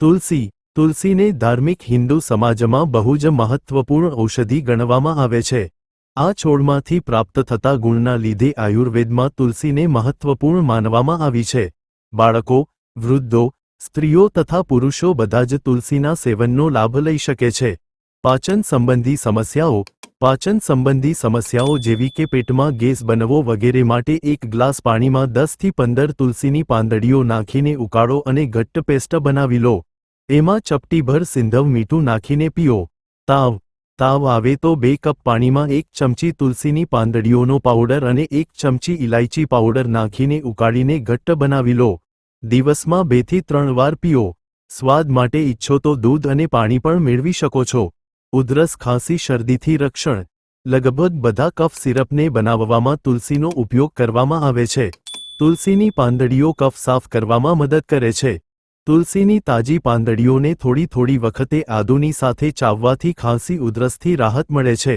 તુલસી. તુલસીને ધાર્મિક હિન્દુ સમાજમાં બહુ જ મહત્વપૂર્ણ ઔષધિ ગણવામાં આવે છે. આ છોડમાંથી પ્રાપ્ત થતા ગુણના લીધે આયુર્વેદમાં તુલસીને મહત્વપૂર્ણ માનવામાં આવી છે. બાળકો, વૃદ્ધો, સ્ત્રીઓ તથા પુરુષો બધા જ તુલસીના સેવનનો લાભ લઈ શકે છે. પાચન સંબંધી સમસ્યાઓ. પાચન સંબંધી સમસ્યાઓ જેવી કે પેટમાં ગેસ બનવો વગેરે માટે એક ગ્લાસ પાણીમાં દસથી પંદર તુલસીની પાંદડીઓ નાખીને ઉકાળો અને ઘટ્ટ પેસ્ટ બનાવી લો. એમાં ચપટીભર સિંધવ મીઠું નાખીને પીઓ. તાવ. તાવ આવે તો બે કપ પાણીમાં એક ચમચી તુલસીની પાંદડીઓનો પાવડર અને એક ચમચી ઇલાયચી પાવડર નાખીને ઉકાળીને ઘટ્ટ બનાવી લો. દિવસમાં બેથી ત્રણ વાર પીઓ. સ્વાદ માટે ઈચ્છો તો દૂધ અને પાણી પણ મેળવી શકો છો. ઉધરસ ખાંસી શરદીથી રક્ષણ. લગભગ બધા કફ સિરપને બનાવવામાં તુલસીનો ઉપયોગ કરવામાં આવે છે. તુલસીની પાંદડીઓ કફ સાફ કરવામાં મદદ કરે છે. તુલસીની તાજી પાંદડીઓને થોડી થોડી વખતે આદુની સાથે ચાવવાથી ખાંસી ઉધરસથી રાહત મળે છે.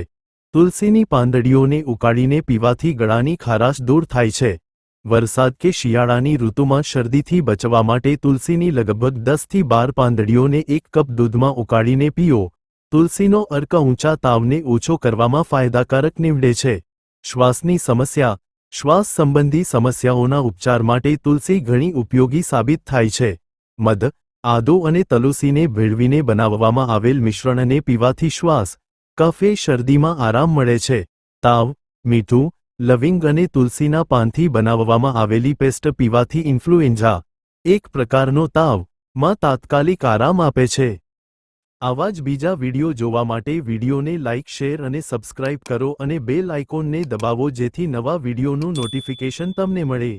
તુલસીની પાંદડીઓને ઉકાળીને પીવાથી ગળાની ખારાશ દૂર થાય છે. વરસાદ કે શિયાળાની ઋતુમાં શરદીથી બચવા માટે તુલસીની લગભગ દસથી બાર પાંદડીઓને એક કપ દૂધમાં ઉકાળીને પીઓ. તુલસીનો અર્ક ઊંચા તાવને ઓછો કરવામાં ફાયદાકારક નીવડે છે. શ્વાસની સમસ્યા. શ્વાસ સંબંધી સમસ્યાઓના ઉપચાર માટે તુલસી ઘણી ઉપયોગી સાબિત થાય છે. મધ, આદો અને તલુસીને ભેળવીને બનાવવામાં આવેલ મિશ્રણને પીવાથી શ્વાસ, કફે શરદીમાં આરામ મળે છે. તાવ, મીઠું, લવિંગ અને તુલસીના પાનથી બનાવવામાં આવેલી પેસ્ટ પીવાથી ઇન્ફ્લુએન્ઝા, એક પ્રકારનો તાવ, માં તાત્કાલિક આરામ આપે છે. આવા જ બીજા વિડિયો જોવા માટે વિડિયોને લાઇક શેર અને સબસ્ક્રાઇબ કરો અને બેલ આઇકોનને દબાવો જેથી નવા વિડિયોનું નોટિફિકેશન તમને મળે.